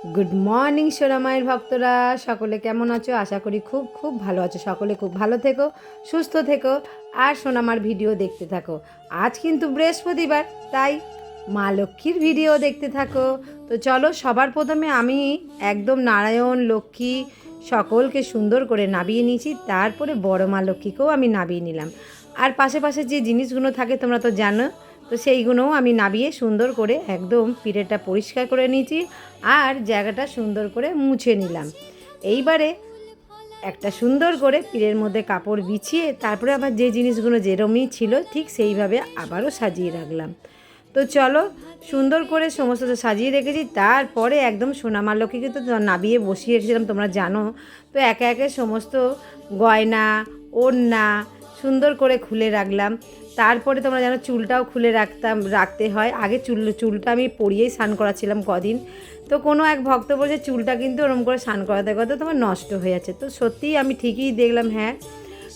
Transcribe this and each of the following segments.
Good morning সোনামায়ের ভক্তরা। সকলে কেমন আছো? আশা করি খুব খুব ভালো আছো। সকলে খুব ভালো থেকো, সুস্থ থেকো, আর সোনামার ভিডিও দেখতে থাকো। আজ কিন্তু বৃহস্পতিবার, তাই মা লক্ষ্মীর ভিডিও দেখতে থাকো। তো চলো, সবার প্রথমে আমি একদম নারায়ণ, লক্ষ্মী সকলকে সুন্দর করে নাবিয়ে নিয়েছি। তারপরে বড় মা লক্ষ্মীকেও আমি নাবিয়ে নিলাম। আর পাশে পাশে যে জিনিসগুলো থাকে, তোমরা তো জানো তো সেইগুলোও আমি নাবিয়ে সুন্দর করে একদম পিঠেটা পরিষ্কার করে নিয়েছি আর জায়গাটা সুন্দর করে মুছে নিলাম। এইবারে একটা সুন্দর করে পীরের মধ্যে কাপড় বিছিয়ে তারপরে আবার যে জিনিসগুলো যেরমই ছিল ঠিক সেইভাবে আবারও সাজিয়ে রাখলাম। তো চলো সুন্দর করে সমস্ত সাজিয়ে রেখেছি, তারপরে একদম সোনামা লক্ষ্মীকে তো নাবিয়ে বসিয়ে তোমরা জানো। তো একে একে সমস্ত গয়না, ওড়না সুন্দর করে খুলে রাখলাম। তারপরে তোমরা জানো চুলটাও খুলে রাখতাম, রাখতে হয়। আগে চুল, চুলটা আমি পরিয়েই স্নান করাছিলাম কদিন। তো কোনো এক ভক্ত বলছে, চুলটা কিন্তু ওরম করে স্নান করাতে করাতে তোমার নষ্ট হয়ে যাচ্ছে। তো সত্যিই আমি ঠিকই দেখলাম হ্যাঁ।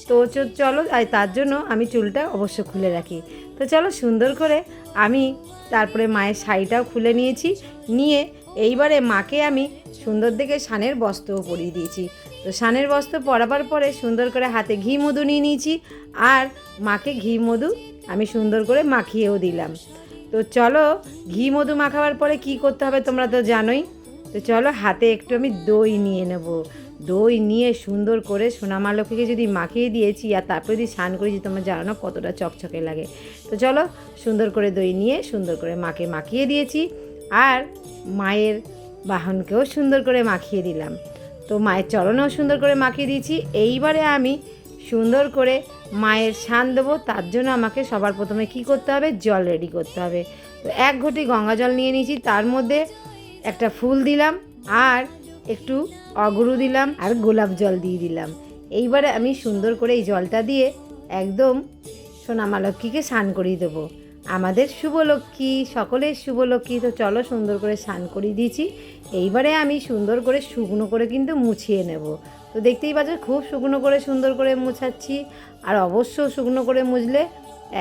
তো চলো তার জন্য আমি চুলটা অবশ্য খুলে রাখি। তো চলো, সুন্দর করে আমি তারপরে মায়ের শাড়িটাও খুলে নিয়েছি। নিয়ে এইবারে মাকে আমি সুন্দর দেখে সানের বস্ত্রও পরিয়ে দিয়েছি। তো সানের বস্ত্র পরাবার পরে সুন্দর করে হাতে ঘি মধু নিয়ে নিয়েছি, আর মাকে ঘি মধু আমি সুন্দর করে মাখিয়েও দিলাম। তো চলো, ঘি মধু মাখাবার পরে কি করতে হবে তোমরা তো জানোই। তো চলো, হাতে একটু আমি দই নিয়ে নেব। দই নিয়ে সুন্দর করে সোনামা লক্ষ্মীকে যদি মাখিয়ে দিয়েছি, আর তারপরে যদি স্নান করেছি, তোমরা জানো না কতটা চকচকে লাগে। তো চলো, সুন্দর করে দই নিয়ে সুন্দর করে মাকে মাখিয়ে দিয়েছি, আর মায়ের বাহনকেও সুন্দর করে মাখিয়ে দিলাম। তো মায়ের চরণেও সুন্দর করে মাখিয়ে দিয়েছি। এইবারে আমি সুন্দর করে মায়ের শান দেবো, তার জন্য আমাকে সবার প্রথমে কি করতে হবে? জল রেডি করতে হবে। তো এক ঘটি গঙ্গা জল নিয়ে নিয়েছি, তার মধ্যে একটা ফুল দিলাম আর একটু অগরু দিলাম আর গোলাপ জল দিয়ে দিলাম। এইবারে আমি সুন্দর করে এই জলটা দিয়ে একদম সোনামা লক্ষ্মীকে স্নান করিয়ে দেবো। আমাদের শুভ লক্ষ্মী সকলের শুভ লক্ষ্মী তো চলো সুন্দর করে স্নান করিয়ে দিয়েছি। এইবারে আমি সুন্দর করে শুকনো করে কিন্তু মুছিয়ে নেব। তো দেখতেই পাচ্ছ, খুব শুকনো করে সুন্দর করে মুছাচ্ছি। আর অবশ্য শুকনো করে মুছলে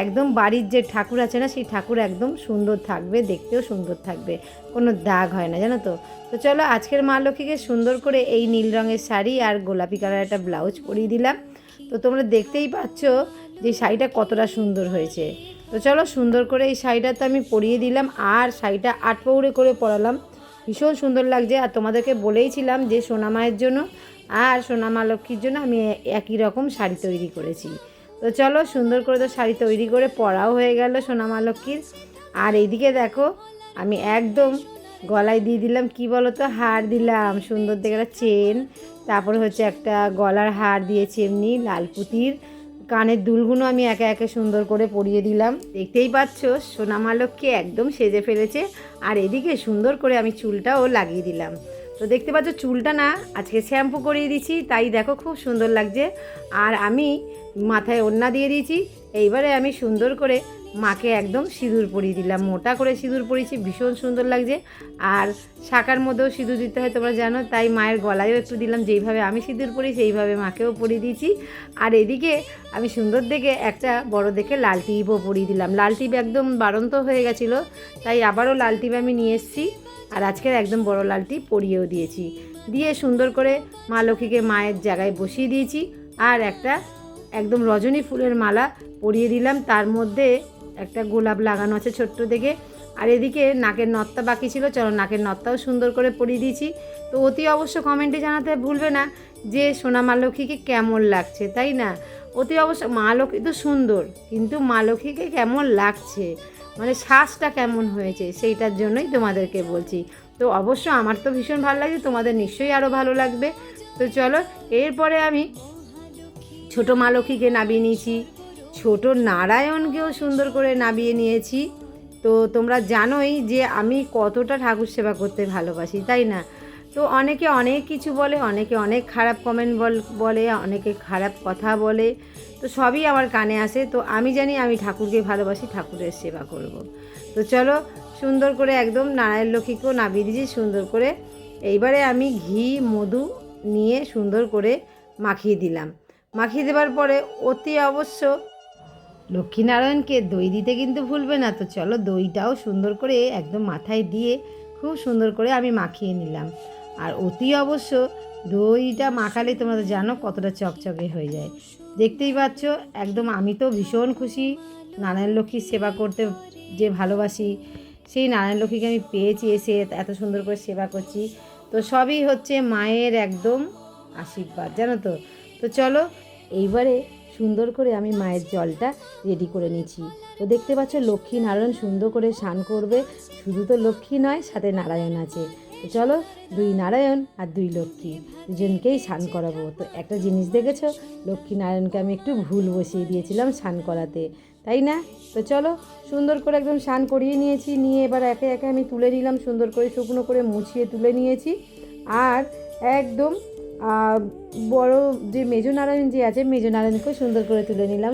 একদম বাড়ির যে ঠাকুর আছে না, সেই ঠাকুর একদম সুন্দর থাকবে, দেখতেও সুন্দর থাকবে। কোনো দাগ হয় না, জানো তো? তো চলো আজকের মা লক্ষ্মীকে সুন্দর করে এই নীল রঙের শাড়ি আর গোলাপি কালার একটা ব্লাউজ পরিয়ে দিলাম। তো তোমরা দেখতেই পাচ্ছ যে শাড়িটা কতটা সুন্দর হয়েছে। তো চলো সুন্দর করে এই শাড়িটা তো আমি পরিয়ে দিলাম, আর শাড়িটা আট পৌড়ে করে পরালাম। ভীষণ সুন্দর লাগছে, আর তোমাদেরকে বলেইছিলাম যে সোনামায়ের জন্য আর সোনামা লক্ষ্মীর জন্য আমি একই রকম শাড়ি তৈরি করেছি। তো চলো সুন্দর করে তো শাড়ি তৈরি করে পরাও হয়ে গেল সোনামা লক্ষ্মীর। আর এইদিকে দেখো, আমি একদম গলায় দিয়ে দিলাম, কি বলো তো হার দিলাম, সুন্দর দেখে একটা চেন, তারপরে হচ্ছে একটা গলার হার দিয়েছি এমনি লাল পুঁতির। কানের দুলগুলো আমি একে একে সুন্দর করে পরিয়ে দিলাম। দেখতেই পাচ্ছ সোনামা লক্ষ্মী একদম সেজে ফেলেছে আর এদিকে সুন্দর করে আমি চুলটাও লাগিয়ে দিলাম। তো দেখতে পাচ্ছ, চুলটা না আজকে শ্যাম্পু করিয়ে দিচ্ছি তাই দেখো খুব সুন্দর লাগছে। আর আমি মাথায় ওড়না দিয়ে দিয়েছি, এইবারে আমি সুন্দর করে মাকে একদম সিঁদুর পরিয়ে দিলাম। মোটা করে সিঁদুর পরিয়েছি, ভীষণ সুন্দর লাগছে। আর শাকার মধ্যেও সিঁদুর দিতে হয়, তোমরা জানো, তাই মায়ের গলায়ও একটু দিলাম। যেইভাবে আমি সিঁদুর পরি, সেইভাবে মাকেও পরিয়ে দিয়েছি। আর এদিকে আমি সুন্দর দেখে একটা বড় দেখে লাল টিপও পরিয়ে দিলাম। লাল টিপ একদম বাড়ন্ত হয়ে গেছিল, তাই আবারও লাল টিপ আমি নিয়ে এসেছি। আর আজকের একদম বড় লাল টিপ পরিয়েও দিয়েছি। দিয়ে সুন্দর করে মা লক্ষ্মীকে মায়ের জায়গায় বসিয়ে দিয়েছি। আর একটা একদম রজনী ফুলের মালা পরিয়ে দিলাম। তার মধ্যে একটা গোলাপ লাগানো আছে ছোট্ট দেখে আর এদিকে নাকের নত্তা বাকি ছিল, চলো নাকের নত্তাও সুন্দর করে পরিয়ে দিয়েছি। তো অতি অবশ্য কমেন্টে জানাতে ভুলবে না যে সোনা মা লক্ষ্মীকে কেমন লাগছে, তাই না? অতি অবশ্য মা লক্ষ্মী তো সুন্দর, কিন্তু মা লক্ষ্মীকে কেমন লাগছে? মানে শ্বাসটা কেমন হয়েছে, সেইটার জন্যই তোমাদেরকে বলছি। তো অবশ্য আমার তো ভীষণ ভালো লাগছে, তোমাদের নিশ্চয়ই আরও ভালো লাগবে। তো চলো, এরপরে আমি ছোট মা লক্ষ্মীকে নাবিয়ে নিয়েছি। ছোট নারায়ণকেও সুন্দর করে নাবিয়ে নিয়েছি। তো তোমরা জানোই যে আমি কতটা ঠাকুর সেবা করতে ভালোবাসি, তাই না? তো অনেকে অনেক কিছু বলে, অনেকে অনেক খারাপ কমেন্ট বল অনেকে খারাপ কথা বলে। তো সবই আমার কানে আসে। তো আমি জানি আমি ঠাকুরকে ভালোবাসি, ঠাকুরের সেবা করব। তো চলো সুন্দর করে একদম নারায়ণ লক্ষ্মীকেও নাবিয়ে দিয়েছি, সুন্দর করে। এইবারে আমি ঘি, মধু নিয়ে সুন্দর করে মাখিয়ে দিলাম। মাখিয়ে দেওয়ার পরে অতি অবশ্য লক্ষ্মীনারায়ণকে দই দিতে কিন্তু ভুলবে না। তো চলো দইটাও সুন্দর করে একদম মাথায় দিয়ে খুব সুন্দর করে আমি মাখিয়ে নিলাম। আর অতি অবশ্য দইটা মাখালে তোমরা তো জানো কতটা চকচকে হয়ে যায়। দেখতেই পাচ্ছ, একদম আমি তো ভীষণ খুশি। নারায়ণ লক্ষ্মীর সেবা করতে যে ভালোবাসি, সেই নারায়ণ লক্ষ্মীকে আমি পেয়েছি এসে এত সুন্দর করে সেবা করছি। তো সবই হচ্ছে মায়ের একদম আশীর্বাদ, জানো তো? তো চলো, এইবারে সুন্দর করে আমি মায়ের জলটা রেডি করে নিচ্ছি তো দেখতে পাচ্ছ লক্ষ্মী নারায়ণ সুন্দর করে স্নান করবে। শুধু তো লক্ষ্মী নয়, সাথে নারায়ণ আছে। তো চলো, দুই নারায়ণ আর দুই লক্ষ্মী, দুজনকেই স্নান করাবো। তো একটা জিনিস দেখেছ? লক্ষ্মী নারায়ণকে আমি একটু ভুল বসিয়ে দিয়েছিলাম স্নান করাতে। তাই না? তো চলো, সুন্দর করে একদম স্নান করিয়ে নিয়েছি। নিয়ে এবার একে একে আমি তুলে নিলাম, সুন্দর করে শুকনো করে মুছিয়ে তুলে নিয়েছি। আর একদম বড় যে মেজো নারায়ণ যে আছে, মেজো নারায়ণকেও সুন্দর করে তুলে নিলাম।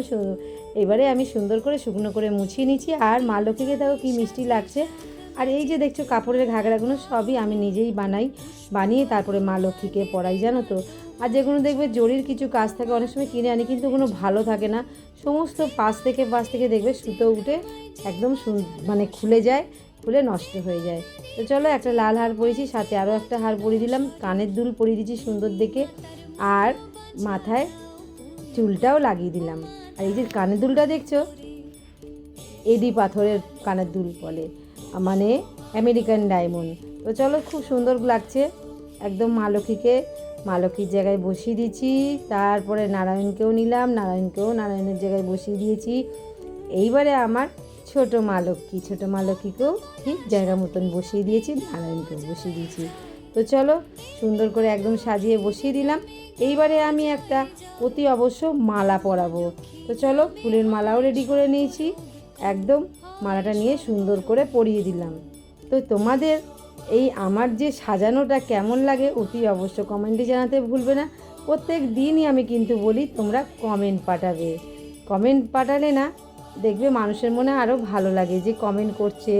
এবারে আমি সুন্দর করে শুকনো করে মুছিয়ে নিচ্ছি। আর মা লক্ষ্মীকে দেখো কী মিষ্টি লাগছে। আর এই যে দেখছ কাপড়ের ঘাগড়াগুলো সবই আমি নিজেই বানাই, বানিয়ে তারপরে মা লক্ষ্মীকে পরাই, জানো তো? আর যেগুলো দেখবে জরির কিছু কাজ থাকে, অনেক সময় কিনে আনি, কিন্তু কোনো ভালো থাকে না। সমস্ত পাশ থেকে পাশ থেকে দেখবে সুতো উঠে একদম মানে খুলে যায়। খুলে নষ্ট হয়ে যায়। তো চলো একটা লাল হার পরেছি, সাথে আরও একটা হার পরিয়ে দিলাম। কানের দুল পরিয়ে দিচ্ছি সুন্দর দেখে। আর মাথায় চুলটাও লাগিয়ে দিলাম। আর এই যে কানের দুলটা দেখছ এডি পাথরের কানের দুল বলে মানে আমেরিকান ডায়মন্ড। তো চলো খুব সুন্দর লাগছে, একদম মা লক্ষ্মীকে মা লক্ষ্মীর জায়গায় বসিয়ে দিয়েছি। তারপরে নারায়ণকেও নিলাম, নারায়ণকেও নারায়ণের জায়গায় বসিয়ে দিয়েছি। এইবারে আমার ছোট মা লক্ষ্মী ছোটো মা ঠিক জায়গা মতন বসিয়ে দিয়েছি, নারায়ণকেও বসিয়ে দিয়েছি। তো চলো, সুন্দর করে একদম সাজিয়ে বসিয়ে দিলাম। এইবারে আমি একটা অতি অবশ্য মালা পরাবো। তো চলো, ফুলের মালাও রেডি করে নিয়েছি। একদম মালাটা নিয়ে সুন্দর করে পরিয়ে দিলাম। তো তোমাদের এই আমার যে সাজানোটা কেমন লাগে অতি অবশ্য কমেন্টে জানাতে ভুলবে না। প্রত্যেক দিনই আমি কিন্তু বলি, তোমরা কমেন্ট পাঠাবে। কমেন্ট পাঠালে না দেখবে মানুষের মনে আরও ভালো লাগে যে কমেন্ট করছে,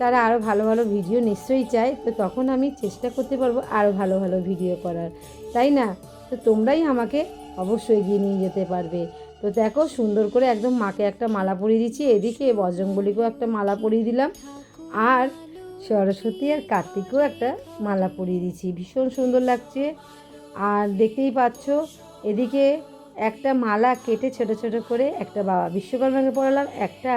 তারা আরও ভালো ভালো ভিডিও নিশ্চয়ই চায়, তো তখন আমি চেষ্টা করতে পারব আরও ভালো ভালো ভিডিও করার। তাই না? তো তোমরাই আমাকে অবশ্যই এগিয়ে নিয়ে যেতে পারবে। তো দেখো সুন্দর করে একদম মাকে একটা মালা পরিয়ে দিচ্ছি, এদিকে বজরংবলীকেও একটা মালা পরিয়ে দিলাম, আর সরস্বতী আর কার্তিকও একটা মালা পরিয়ে দিচ্ছি। ভীষণ সুন্দর লাগছে। আর দেখতেই পাচ্ছ, এদিকে একটা মালা কেটে ছোট ছোট করে একটা বাবা বিশ্বকর্মাকে পড়ালাম, একটা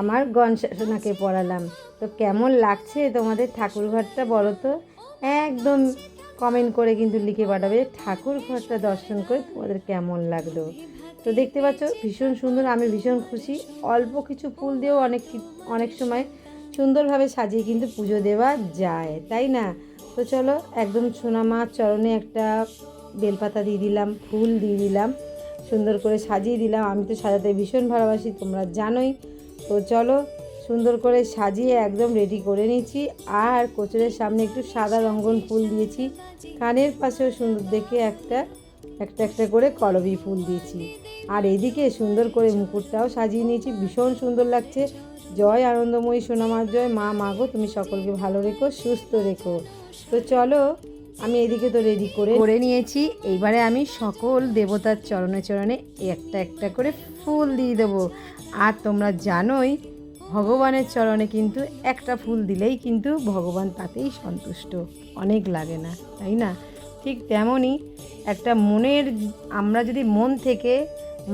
আমার গণশাসনাকে পড়ালাম। তো কেমন লাগছে তোমাদের ঠাকুর ঘরটা বলো তো? একদম কমেন্ট করে কিন্তু লিখে পাঠাবে ঠাকুর ঘরটা দর্শন করে তোমাদের কেমন লাগল। তো দেখতে পাচ্ছ, ভীষণ সুন্দর, আমি ভীষণ খুশি। অল্প কিছু ফুল দিয়েও অনেক অনেক সময় সুন্দরভাবে সাজিয়ে কিন্তু পুজো দেওয়া যায়, তাই না? তো চলো একদম সোনামা চরণে একটা বেলপাতা দিয়ে দিলাম, ফুল দিয়ে দিলাম, সুন্দর করে সাজিয়ে দিলাম। আমি তো সাজাতে ভীষণ ভালোবাসি, তোমরা জানোই। তো চলো, সুন্দর করে সাজিয়ে একদম রেডি করে নিচ্ছি আর কোচরের সামনে একটু সাদা রঙ্গন ফুল দিয়েছি। কানের পাশেও সুন্দর দেখে একটা একটা একটা করে কলবি ফুল দিয়েছি। আর এদিকে সুন্দর করে মুকুটটাও সাজিয়ে নিয়েছি, ভীষণ সুন্দর লাগছে। জয় আনন্দময়ী সোনামার জয় মা মাগো তুমি সকলকে ভালো রেখো, সুস্থ রেখো। তো চলো আমি এদিকে তো রেডি করে করে নিয়েছি। এইবারে আমি সকল দেবতার চরণে চরণে একটা একটা করে ফুল দিয়ে দেবো। আর তোমরা জানোই, ভগবানের চরণে কিন্তু একটা ফুল দিলেই কিন্তু ভগবান তাতেই সন্তুষ্ট। অনেক লাগে না, তাই না? ঠিক তেমনই একটা মনের, আমরা যদি মন থেকে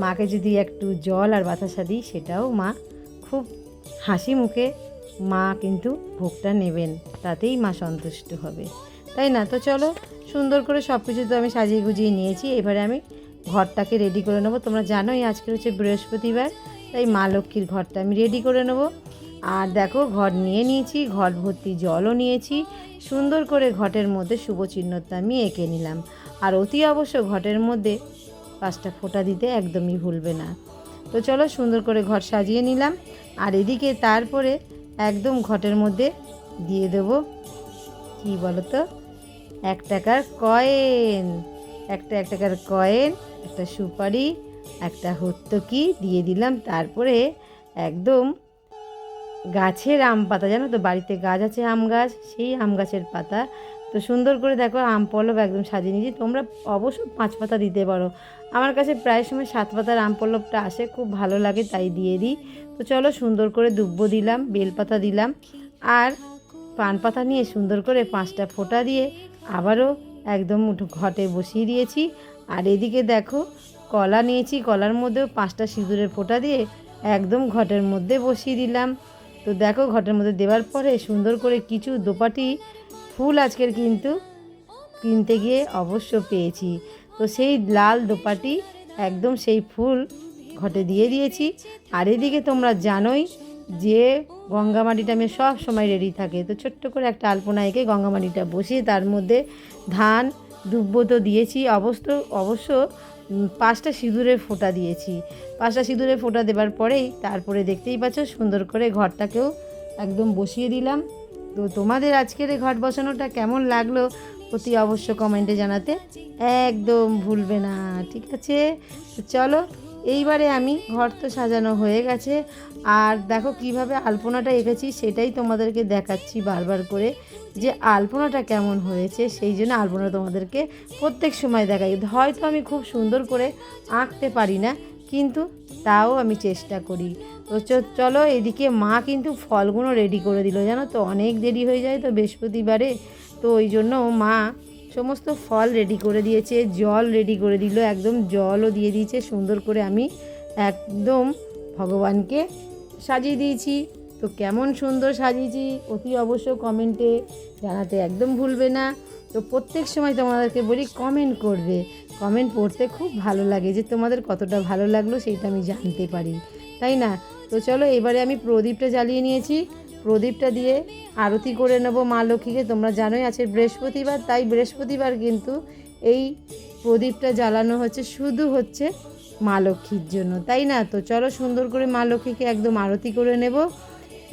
মাকে যদি একটু জল আর বাতাসা দিই, সেটাও মা খুব হাসি মুখে মা কিন্তু ভোগটা নেবেন, তাতেই মা সন্তুষ্ট হবে। তাই না? তো চলো, সুন্দর করে সব কিছু তো আমি সাজিয়ে গুজিয়ে নিয়েছি। এবারে আমি ঘরটাকে রেডি করে নেব। তোমরা জানোই আজকে হচ্ছে বৃহস্পতিবার, তাই মা লক্ষ্মীর ঘরটা আমি রেডি করে নেব। আর দেখো, ঘর নিয়ে নিয়েছি, ঘর ভর্তি জলও নিয়েছি। সুন্দর করে ঘটের মধ্যে শুভ চিহ্নটা আমি এঁকে নিলাম। আর অতি অবশ্য ঘটের মধ্যে পাঁচটা ফোঁটা দিতে একদমই ভুলবে না। তো চলো, সুন্দর করে ঘর সাজিয়ে নিলাম। আর এদিকে তারপরে একদম ঘটের মধ্যে দিয়ে দেব, কি বলো তো এক টাকার কয়েন। একটা, এক টাকার কয়েন, একটা সুপারি, একটা হত্যকি দিয়ে দিলাম। তারপরে একদম গাছের আম পাতা, জানো তো? বাড়িতে গাছ আছে, আম গাছ, সেই আম গাছের পাতা। তো সুন্দর করে দেখো, আম পল্লব একদম সাজিয়ে নিয়েছি। তোমরা অবশ্য পাঁচ পাতা দিতে পারো। আমার কাছে প্রায় সময় সাত পাতার আম পল্লবটা আসে, খুব ভালো লাগে, তাই দিয়ে দিই। তো চলো, সুন্দর করে দুব্ব দিলাম, বেলপাতা দিলাম। আর পান পাতা নিয়ে সুন্দর করে পাঁচটা ফোঁটা দিয়ে আবারও একদম ঘটে বসিয়ে দিয়েছি। আর এদিকে দেখো, কলা নিয়েছি, কলার মধ্যেও পাঁচটা সিঁদুরের ফোঁটা দিয়ে একদম ঘটের মধ্যে বসিয়ে দিলাম। তো দেখো, ঘটের মধ্যে দেওয়ার পরে সুন্দর করে কিছু দোপাটি ফুল আজকের কিন্তু কিনতে গিয়ে অবশ্য পেয়েছি। তো সেই লাল দোপাটি, একদম সেই ফুল ঘটে দিয়ে দিয়েছি। আর এদিকে তোমরা জানোই যে গঙ্গামাটিটা আমি সব সময় রেডি থাকে। তো ছোট্ট করে একটা আলপনা এঁকে গঙ্গামাটিটা বসিয়ে তার মধ্যে ধান, দুব্বো তো দিয়েছি। অবশ্য অবশ্য পাঁচটা সিঁদুরের ফোঁটা দিয়েছি। পাঁচটা সিঁদুরের ফোঁটা দেওয়ার পরেই তারপরে দেখতেই পাচ্ছ, সুন্দর করে ঘরটাকেও একদম বসিয়ে দিলাম। তো তোমাদের আজকের এই ঘট বসানোটা কেমন লাগল অতি অবশ্য কমেন্টে জানাতে একদম ভুলবে না, ঠিক আছে? চলো এইবারে আমি ঘর তো সাজানো হয়ে গেছে। আর দেখো কীভাবে আলপনাটা এঁকেছি সেটাই তোমাদেরকে দেখাচ্ছি বারবার করে যে আলপনাটা কেমন হয়েছে, সেই জন্য আলপনা তোমাদেরকে প্রত্যেক সময় দেখাই। হয়তো আমি খুব সুন্দর করে আঁকতে পারি না, কিন্তু তাও আমি চেষ্টা করি। তো চলো এদিকে মা কিন্তু ফলগুলো রেডি করে দিল, জানো তো? অনেক দেরি হয়ে যায় তো বৃহস্পতিবারে। তো ওই জন্য মা সমস্ত ফল রেডি করে দিয়েছে, জল রেডি করে দিল, একদম জলও দিয়ে দিয়েছে, সুন্দর করে আমি একদম ভগবানকে সাজিয়ে দিয়েছি। তো কেমন সুন্দর সাজিয়েছি, অতি অবশ্য কমেন্টে জানাতে একদম ভুলবে না। তো প্রত্যেক সময় তোমাদেরকে বলি কমেন্ট করবে। কমেন্ট পড়তে খুব ভালো লাগে যে তোমাদের কতটা ভালো লাগল সেটা আমি জানতে পারি। তাই না? তো চলো এবারে আমি প্রদীপটা জ্বালিয়ে নিয়েছি। প্রদীপটা দিয়ে আরতি করে নেব মা লক্ষ্মীকে। তোমরা জানোই আছে বৃহস্পতিবার, তাই বৃহস্পতিবার কিন্তু এই প্রদীপটা জ্বালানো হচ্ছে, শুধু হচ্ছে মা লক্ষ্মীর জন্য, তাই না? তো চলো সুন্দর করে মা লক্ষ্মীকে একদম আরতি করে নেব।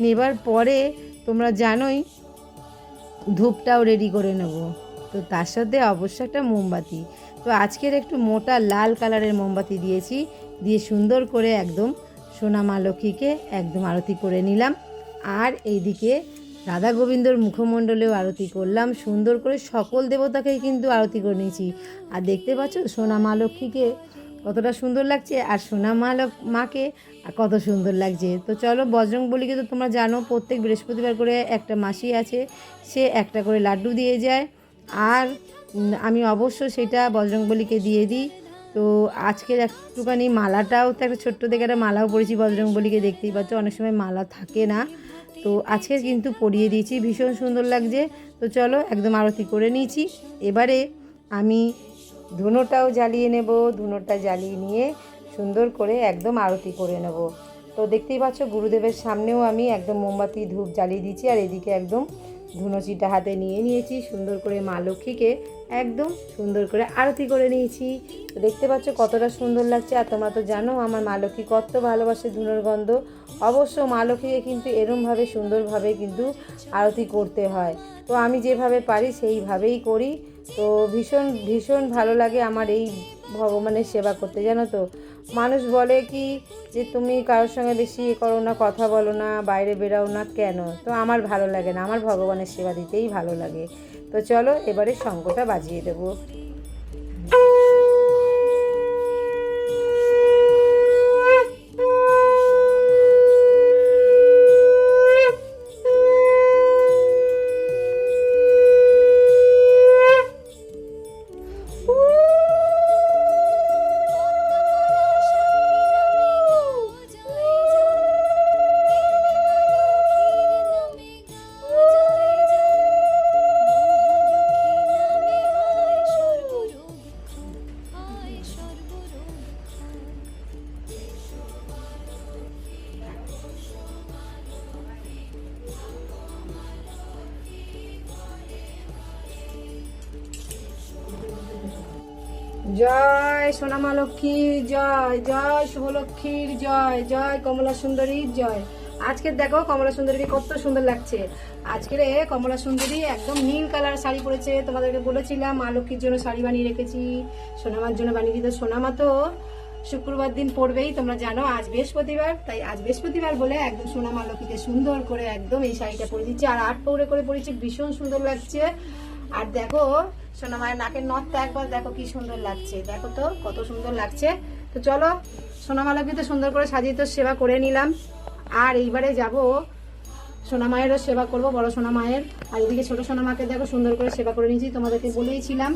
নেবার পরে তোমরা জানোই ধূপটাও রেডি করে নেব। তো তার সাথে অবশ্য একটা মোমবাতি। তো আজকের একটু মোটা লাল কালারের মোমবাতি দিয়েছি, দিয়ে সুন্দর করে একদম সোনা মা লক্ষ্মীকে একদম আরতি করে নিলাম। আর এইদিকে রাধা গোবিন্দর মুখমণ্ডলেও আরতি করলাম। সুন্দর করে সকল দেবতাকেই কিন্তু আরতি করে নিয়েছি। আর দেখতে পাচ্ছ, সোনা মা লক্ষ্মীকে কতটা সুন্দর লাগছে আর সোনা মা মাকে কত সুন্দর লাগছে। তো চলো বজরং বলিকে তো তোমরা জানো, প্রত্যেক বৃহস্পতিবার করে একটা মাসি আছে, সে একটা করে লাড্ডু দিয়ে যায়। আর আমি অবশ্য সেটা বজরং বলিকে দিয়ে দিই। তো আজকের একটুখানি মালাটাও তো একটা ছোট্ট দেখে একটা মালাও পরেছি বজরং বলিকে দেখতেই পাচ্ছ, অনেক সময় মালা থাকে না। তো আজকে কিন্তু পরিয়ে দিয়েছি, ভীষণ সুন্দর লাগছে। তো চলো একদম আরতি করে নিয়েছি। এবারে আমি ধুনোটাও জ্বালিয়ে নেব, ধুনোটা জ্বালিয়ে নিয়ে সুন্দর করে একদম আরতি করে নেব। তো দেখতেই পাচ্ছ, গুরুদেবের সামনেও আমি একদম মোমবাতি, ধূপ জ্বালিয়ে দিয়েছি আর এদিকে একদম ধুনোচিটা হাতে নিয়ে নিয়েছি সুন্দর করে মা লক্ষ্মীকে একদম সুন্দর করে আরতি করে নিয়েছি। দেখতে পাচ্ছ কতটা সুন্দর লাগছে। আর তোমরা তো জানো, আমার মা লক্ষ্মী কত ভালোবাসে ধুনোর গন্ধ। অবশ্য মা লক্ষ্মীকে কিন্তু এরমভাবে সুন্দরভাবে কিন্তু আরতি করতে হয়। তো আমি যেভাবে পারি সেইভাবেই করি। তো ভীষণ ভীষণ ভালো লাগে আমার এই ভগবানের সেবা করতে, জানো তো। মানুষ বলে কি যে, তুমি কারোর সঙ্গে বেশি এ করো না, কথা বলো না, বাইরে বেরাও না কেন? তো আমার ভালো লাগে না। আমার ভগবানের সেবা দিতেই ভালো লাগে। তো চলো এবারে শঙ্কটা বাজিয়ে দেবো। সোনামা লক্ষ্মীর জয় জয় শুভলক্ষ্মীর জয় জয় কমলা সুন্দরীর জয়। আজকে দেখো কমলা সুন্দরীকে কত সুন্দর লাগছে। আজকের কমলা সুন্দরী একদম নীল কালার শাড়ি পরেছে, তোমাদেরকে বলেছিলাম, মা লক্ষ্মীর জন্য শাড়ি বানিয়ে রেখেছি, সোনামার জন্য বানিয়ে দিতে সোনামা তো শুক্রবার দিন পড়বেই তোমরা জানো, আজ বৃহস্পতিবার, তাই আজ বৃহস্পতিবার বলে একদম সোনামা লক্ষ্মীকে সুন্দর করে একদম এই শাড়িটা পরে দিচ্ছি। আর আট পৌরে করে পরেছি, ভীষণ সুন্দর লাগছে। আর দেখো, সোনা মায়ের নাকের নথটা একবার দেখো কি সুন্দর লাগছে। দেখো তো, কত সুন্দর লাগছে। তো চলো সোনামালাকে তো সুন্দর করে সাজিয়ে তো সেবা করে নিলাম। আর এইবারে যাব, সোনা মায়েরও সেবা করব, বড় সোনা মায়ের। আর এদিকে ছোট সোনা মাকে দেখো সুন্দর করে সেবা করে নিয়েছি, তোমাদেরকে বলেইছিলাম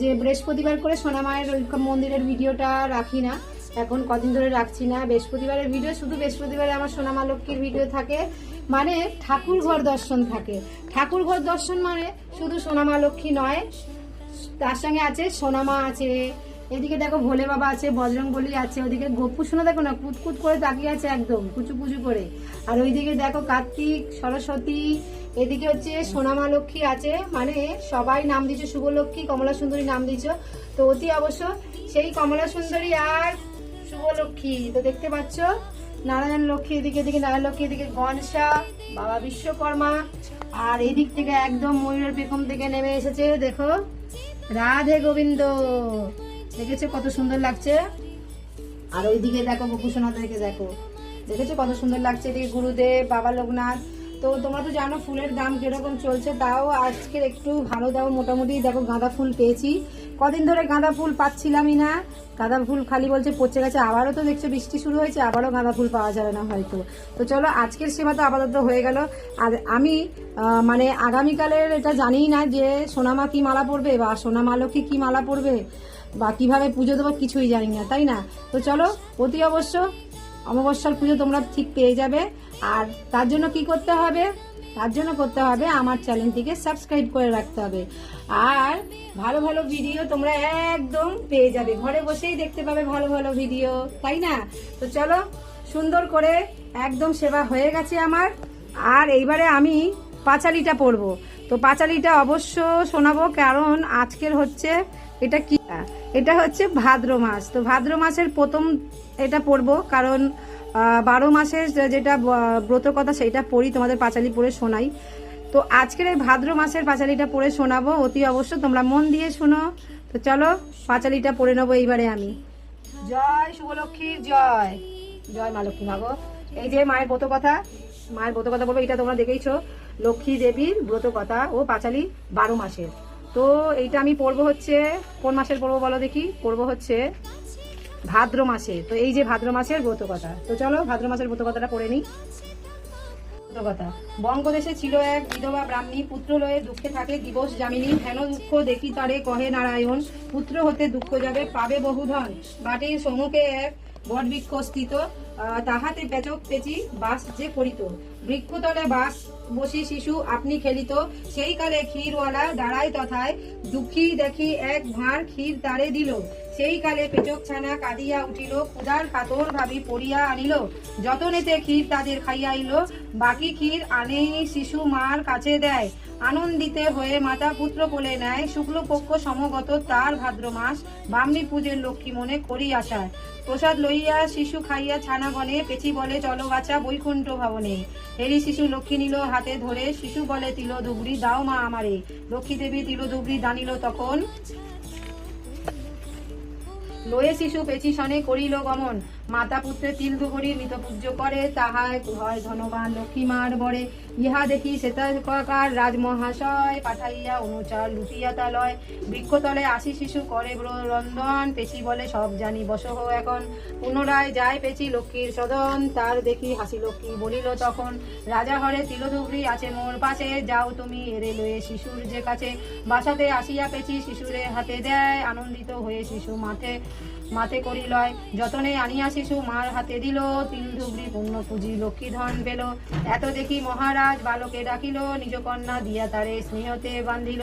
যে বৃহস্পতিবার করে সোনা মায়ের মন্দিরের ভিডিওটা রাখি না। এখন কদিন ধরে রাখছি না। বৃহস্পতিবারের ভিডিও শুধু বৃহস্পতিবারে আমার সোনা মা লক্ষ্মীর ভিডিও থাকে। মানে ঠাকুর ঘর দর্শন থাকে। ঠাকুর ঘর দর্শন মানে শুধু সোনা মা লক্ষ্মী নয়, তার সঙ্গে আছে সোনামা আছে, এদিকে দেখো ভোলে বাবা আছে বজরং বলি আছে, ওদিকে গোপু শোনা দেখো না, কুতকুত করে তাকিয়ে আছে একদম কুচু কুচু করে। আর ওইদিকে দেখো কার্তিক, সরস্বতী, এদিকে হচ্ছে সোনামা লক্ষ্মী আছে মানে সবাই নাম দিচ্ছে শুভলক্ষ্মী, কমলা সুন্দরী নাম দিচ্ছ তো অতি অবশ্য সেই কমলা সুন্দরী আর শুভলক্ষ্মী, তো দেখতে পাচ্ছ? নারায়ণ লক্ষ্মী এদিকে এদিকে নারায়ণ লক্ষ্মী এদিকে গণসা বাবা বিশ্বকর্মা। আর এদিক থেকে একদম ময়ূরের পেখম থেকে নেমে এসেছে, দেখো। রাধে গোবিন্দ। দেখেছ কত সুন্দর লাগছে? আর ওইদিকে দেখো গোপুসোনাদেরকে দেখো। দেখেছ কত সুন্দর লাগছে এদিকে গুরুদেব, বাবা লোকনাথ। তো তোমরা তো জানো ফুলের দাম কীরকম চলছে, তাও আজকের একটু ভালো দাও, মোটামুটি দেখো গাঁদা ফুল পেয়েছি। কদিন ধরে গাঁদা ফুল পাচ্ছিলামই না। গাঁদা ফুল খালি বলছে পচে গেছে, আবারও তো দেখছ বৃষ্টি শুরু হয়েছে, আবারও গাঁদা ফুল পাওয়া যাবে না হয়তো। তো চলো, আজকের সেবা তো আপাতত হয়ে গেল। আর আমি মানে আগামীকালের এটা জানিই না যে সোনামা কি মালা পরবে বা সোনামা লক্ষ্মী কি মালা পরবে বা কীভাবে পুজো দেবো, কিছুই জানি না, তাই না? তো চলো, অতি অবশ্য অমাবস্যার পুজো তোমরা ঠিক পেয়ে যাবে। আর তার জন্য কি করতে হবে? তার জন্য করতে হবে আমার চ্যানেলটিকে সাবস্ক্রাইব করে রাখতে হবে। আর ভালো ভালো ভিডিও তোমরা একদম পেয়ে যাবে। ঘরে বসেই দেখতে পাবে ভালো ভালো ভিডিও, তাই না? তো চলো, সুন্দর করে একদম সেবা হয়ে গেছে আমার। আর এইবারে আমি পাঁচালিটা পরবো। তো পাঁচালিটা অবশ্য শোনাবো, কারণ আজকের হচ্ছে এটা কি? এটা হচ্ছে ভাদ্র মাস। তো ভাদ্র মাসের প্রথম এটা পড়ব কারণ বারো মাসের যেটা ব্রত কথা, সেইটা পড়ি, তোমাদের পাঁচালি পড়ে শোনাই। তো আজকের এই ভাদ্র মাসের পাঁচালিটা পড়ে শোনাবো, অতি অবশ্য তোমরা মন দিয়ে শোনো। তো চলো, পাঁচালিটা পড়ে নেব এইবারে আমি। জয় শুভলক্ষ্মীর জয়। জয় মা লক্ষ্মী মাগো এই যে মায়ের ব্রত কথা, মায়ের ব্রত কথা বলব, এটা তোমরা দেখেইছো। লক্ষ্মী দেবীর ব্রত কথা ও পাঁচালি বারো মাসের। তো এইটা আমি পড়ব হচ্ছে, কোন মাসের পড়ব বলো দেখি? পড়ব হচ্ছে ভাদ্র মাসে, তো এই যে ভাদ্র মাসের ব্রত কথা। তো চলো ভাদ্র মাসের ব্রত কথাটা পড়ে নিই। কথা, বঙ্গদেশে ছিল এক বিধবা ব্রাহ্মী, পুত্র লয়ে দুঃখে থাকে, দিবস যামিনী, হেন দুঃখ দেখি তারে, কহে নারায়ণ, পুত্র হতে দুঃখ যাবে, পাবে বহুধন বাটির সমুখে এক বটবৃক্ষ স্থিত তাহাতে পেচক পেচি বাস যে করিত। বৃক্ষতলে বাস বসি শিশু আপনি খেলিত, সেই কালে ক্ষীরওয়ালা দাঁড়ায় তথায়, দুঃখী দেখি এক ভাঁড় ক্ষীর তারে দিল। সেই কালে পেচক ছানা কাঁদিয়া উঠিল ক্ষুধার কাতর ভাবি পড়িয়া আনিল, যতনেতে ক্ষীর তাদের খাইয়া খাইয়াইল, বাকি ক্ষীর আনে শিশু মার কাছে দেয়। আনন্দিতে হয়ে মাতা পুত্র কোলে নেয়, শুক্লপক্ষ সমগত তার ভাদ্র মাস বামনি পূজের লক্ষ্মী মনে করি আশায়। প্রসাদ লইয়া শিশু খাইয়া ছানা ছানাগণে পেছি বলে, চলো বাছা বৈকুণ্ঠ ভবনে। হেরি শিশু লক্ষ্মী নিল হাতে ধরে, শিশু বলে তিল ধুবড়ি দাও মা আমারে। লক্ষ্মী দেবী তিল ধুবড়ি দানিল তখন লয়ে শিশু পেছি সনে করিল গমন। মাতা পুত্রে তিল দুহরি মৃত পূজ্য করে তাহায় হয় ধনবান লক্ষ্মী মার বরে। ইহা দেখি শ্বেতাকার রাজমহাশয় পাঠাইয়া অনুচার লুটিয়া তালয়। বৃক্ষতলে আসি শিশু করে রন্ধন পেছি বলে সব জানি, বসহ এখন। পুনরায় যায় পেছি লক্ষ্মীর সদন, তার দেখি হাসি লক্ষ্মী বলিল তখন, রাজা হরে তিলধুবরি আছে মোর পাশে, যাও তুমি এরে লয়ে শিশুর যে কাছে। বাসাতে আসিয়া পেছি শিশুরে হাতে দেয়, আনন্দিত হয়ে শিশু মাঠে মাথে করিলয় যতনে আনিয়া শিশু মার হাতে দিল। তিল ধুবড়ি পূর্ণ পুঁজি লক্ষ্মী ধন পেল। এত দেখি মহারাজ বালকে ডাকিল, নিজ কন্যা দিয়া তারে স্নেহতে বান্ধিল।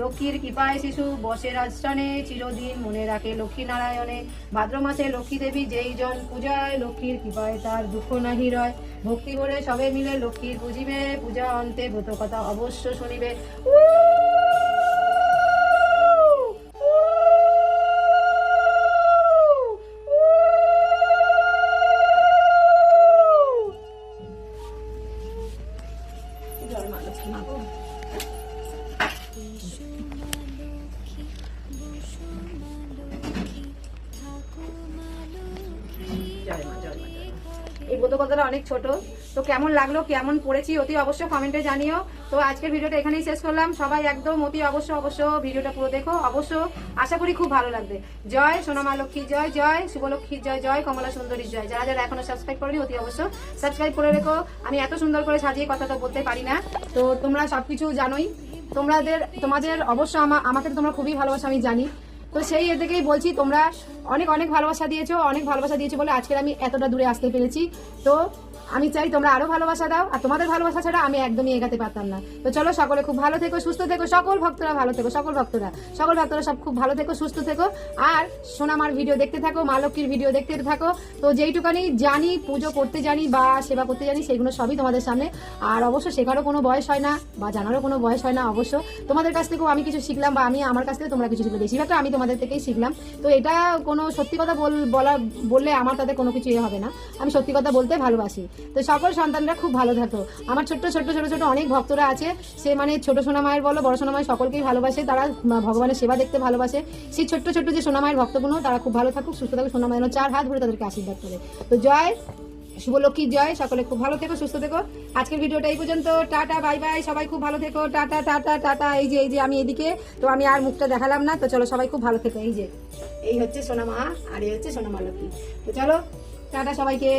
লক্ষ্মীর কৃপায় শিশু বসে রাজস্থানে চিরদিন মনে রাখে লক্ষ্মী নারায়ণে ভাদ্র মাসে লক্ষ্মী দেবী যেই জন পূজায়, লক্ষ্মীর কৃপায় তার দুঃখ নাহি রয়। ভক্তি বলে সবে মিলে লক্ষ্মীর পুজিবে, পূজা অন্তে ব্রত কথা অবশ্য শুনিবে। জয় অনেক ছোট। তো কেমন লাগল, কেমন পড়েছি অতি অবশ্য কমেন্টে জানিও। তো আজকের ভিডিওটা এখানেই শেষ করলাম। সবাই একদম অতি অবশ্য অবশ্য ভিডিওটা পুরো দেখো। অবশ্য আশা করি খুব ভালো লাগবে। জয় সোনামা লক্ষ্মী, জয় জয় শুভলক্ষ্মীর জয় জয়, কমলা সুন্দরীর জয়। যারা যারা এখনও সাবস্ক্রাইব করেনি, অতি অবশ্য সাবস্ক্রাইব করে রেখো। আমি এত সুন্দর করে সাজিয়ে কথা তো বলতে পারি না। তো তোমরা সবকিছু জানোই। তোমাদের তোমাদের অবশ্য আমা- আমাকে তোমরা খুবই ভালোবাসো, আমি জানি। তো সেই এ থেকেই বলছি, তোমরা অনেক অনেক ভালোবাসা দিয়েছ, অনেক ভালোবাসা দিয়েছ বলে আজকে আমি এতটা দূরে আসতে পেরেছি। তো আমি চাই তোমরা আরও ভালোবাসা দাও, আর তোমাদের ভালোবাসা ছাড়া আমি একদমই এগাতে পারতাম না। তো চলো সকলে খুব ভালো থেকো, সুস্থ থেকো, সকল ভক্তরা ভালো থেকো, সকল ভক্তরা সকল ভক্তরা সব খুব ভালো থেকো, সুস্থ থেকো। আর সোনামার ভিডিও দেখতে থাকো, মা লক্ষ্মীর ভিডিও দেখতে থাকো। তো যেইটুকানি জানি, পুজো করতে জানি বা সেবা করতে জানি সেগুলো সবই তোমাদের সামনে। আর অবশ্য শেখারও কোনো বয়স হয় না, বা জানারও কোনো বয়স হয় না অবশ্য। তোমাদের কাছ থেকেও আমি কিছু শিখলাম, বা আমি আমার কাছ থেকে তোমরা কিছু শিখলে। বেশিরভাগটা আমি তোমাদের থেকেই শিখলাম। তো এটা কোনো সত্যি কথা বল- বলা, বললে আমার তাতে কোনো কিছু ইয়ে হবে না। আমি সত্যি কথা বলতে ভালোবাসি। তো সকল সন্তানরা খুব ভালো থাকো। আমার ছোট্ট ছোট্ট ছোট ছোট অনেক ভক্তরা আছে। সে মানে ছোট সোনা মায়ের বলো, বড় সোনা মায়ের সকলকেই ভালোবাসে। তারা ভগবানের সেবা দেখতে ভালোবাসে। সেই ছোট্ট ছোট্ট যে সোনা মায়ের ভক্তগুলো, তারা খুব ভালো থাকুক, সুস্থ থাকুক। সোনা মায়ের চার হাত ধরে তাদেরকে আশীর্বাদ করে। তো জয়, শুভলক্ষ্মী জয়। সকলে খুব ভালো থেকো, সুস্থ থেকো। আজকের ভিডিওটা এই পর্যন্ত। Tata, bye bye. সবাই খুব ভালো থেকো। Tata tata tata. এই যে এই যে আমি এদিকে, তো আমি আর মুখটা দেখালাম না। তো চলো সবাই খুব ভালো থেকো। এই যে, এই হচ্ছে সোনামা আর এই হচ্ছে সোনামা লক্ষ্মী। তো চলো, টাটা সবাইকে।